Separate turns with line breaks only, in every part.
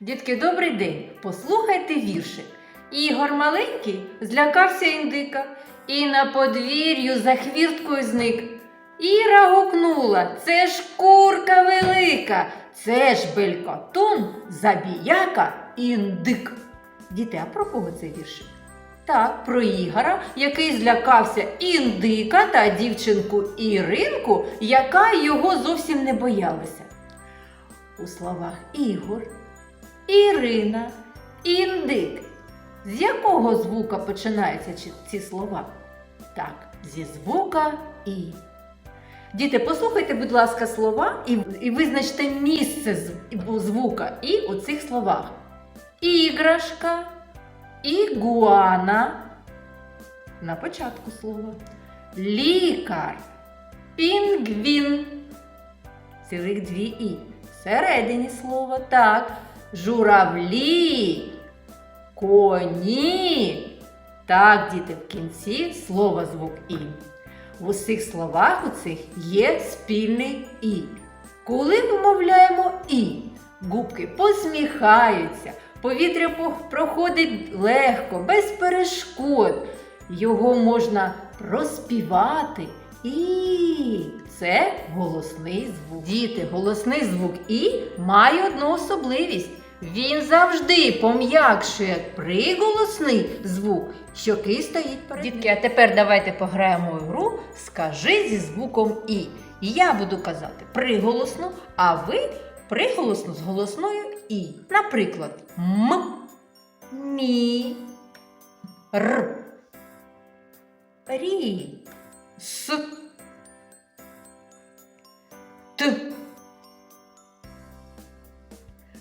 Дітки, добрий день! Послухайте віршик. Ігор маленький злякався індика і на подвір'ю за хвірткою зник. Іра гукнула, це ж курка велика, це ж белькотун, забіяка, індик. Діти, а про кого цей віршик? Так, про Ігора, який злякався індика та дівчинку Іринку, яка його зовсім не боялася. У словах Ігор, Ірина, індик. З якого звука починаються ці слова? Так, зі звука І. Діти, послухайте, будь ласка, слова і, і визначте місце звука І у цих словах. Іграшка, ігуана. На початку слова. Лікар, пінгвін. Цілих дві І. Всередині слова. Так. Журавлі, коні. Так, діти, в кінці слова звук І. В усіх словах у цих є спільний І. Коли вимовляємо І, губки посміхаються, повітря проходить легко, без перешкод. Його можна проспівати. І це голосний звук. Діти, голосний звук І має одну особливість. Він завжди пом'якшує приголосний звук, що який стоїть перед Дітки, а тепер давайте пограємо в гру Скажи зі звуком. І Я буду казати приголосно, а ви приголосно з голосною І. Наприклад, М, Мі, Р, Рі, С, Т,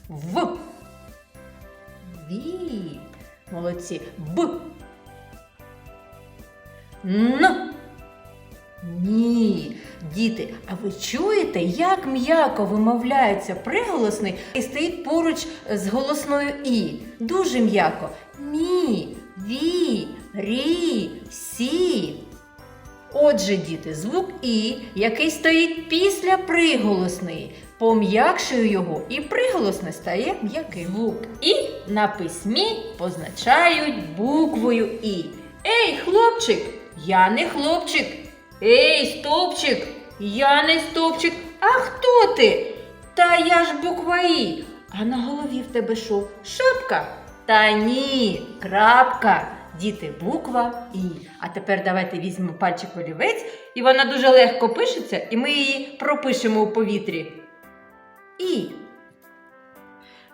В, Ві. Молодці. Б. Н. Ні. Діти, а ви чуєте, як м'яко вимовляється приголосний і стоїть поруч з голосною І? Дуже м'яко. Мі, ві, рі, сі. Отже, діти, звук І, який стоїть після приголосної, пом'якшую його, і приголосне стає м'яким. Звук І на письмі позначають буквою І. Ей, хлопчик, я не хлопчик. Ей, стовпчик, я не стовпчик. А хто ти? Та я ж буква І. А на голові в тебе що? Шапка? Та ні, крапка. Діти, буква І. А тепер давайте візьмемо пальчик олівець, і вона дуже легко пишеться, і ми її пропишемо у повітрі. І.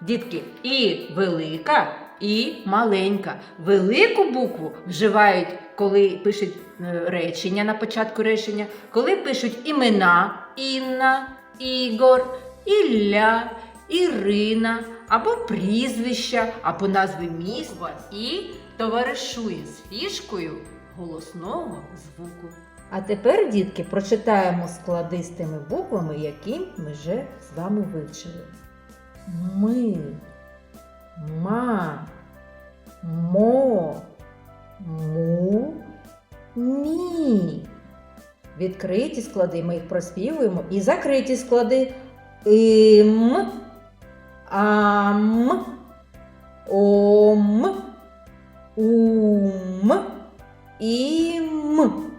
Дітки, і велика, і маленька. Велику букву вживають, коли пишуть е, речення на початку речення, коли пишуть імена Інна, Ігор, Ілля, Ірина, або прізвища, або назви міста і товаришує з фішкою голосного звуку. А тепер, дітки, прочитаємо склади з тими буквами, які ми вже з вами вивчили. Ми, ма, мо, му, мі. Відкриті склади, ми їх проспівуємо. І закриті склади ім, ам, ом, ум, ім.